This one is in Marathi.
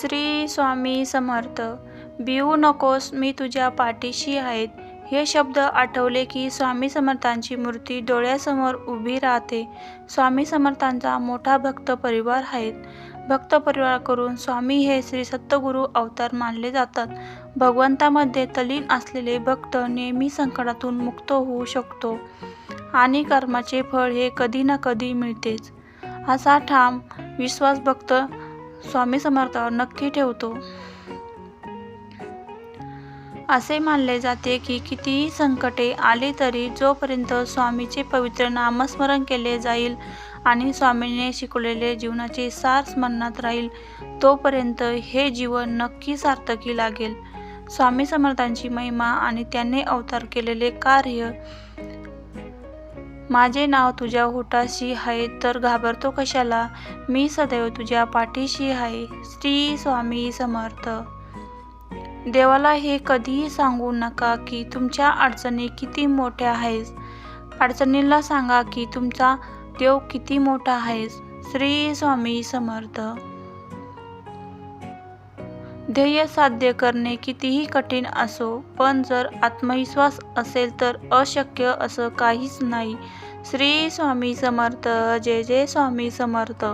श्री स्वामी समर्थ भिवू नकोस मी तुझ्या पाठीशी आहेत. हे शब्द आठवले की स्वामी समर्थांची मूर्ती डोळ्यासमोर उभी राहते. स्वामी समर्थांचा मोठा भक्त परिवार आहेत. भक्त परिवार करून स्वामी हे श्री सत्तगुरू अवतार मानले जातात. भगवंतामध्ये तलीन असलेले भक्त नेहमी संकटातून मुक्त होऊ शकतो आणि कर्माचे फळ हे कधी ना कधी मिळतेच. असा ठाम विश्वास भक्त स्वामी समर्थावर नक्की ठेवतो. असे मानले जाते की कितीही संकटे आली तरी जोपर्यंत स्वामीचे पवित्र नामस्मरण केले जाईल आणि स्वामीने शिकवलेले जीवनाचे सार स्मरणात राहील तोपर्यंत हे जीवन नक्की सार्थकी लागेल. स्वामी समर्थांची महिमा आणि त्यांनी अवतार केलेले कार्य माझे नाव तुझ्या होटाशी आहे तर घाबरतो कशाला? मी सदैव तुझ्या पाठीशी आहे श्री स्वामी समर्थ. देवाला हे कधीही सांगू नका की तुमच्या अडचणी किती मोठ्या आहेस अडचणीला सांगा की तुमचा देव किती मोठा आहेस श्री स्वामी समर्थ. ध्येय साध्य करणे कितीही कठीण असो पण जर आत्मविश्वास असेल तर अशक्य असं काहीच नाही. श्री स्वामी समर्थ. जय जय स्वामी समर्थ.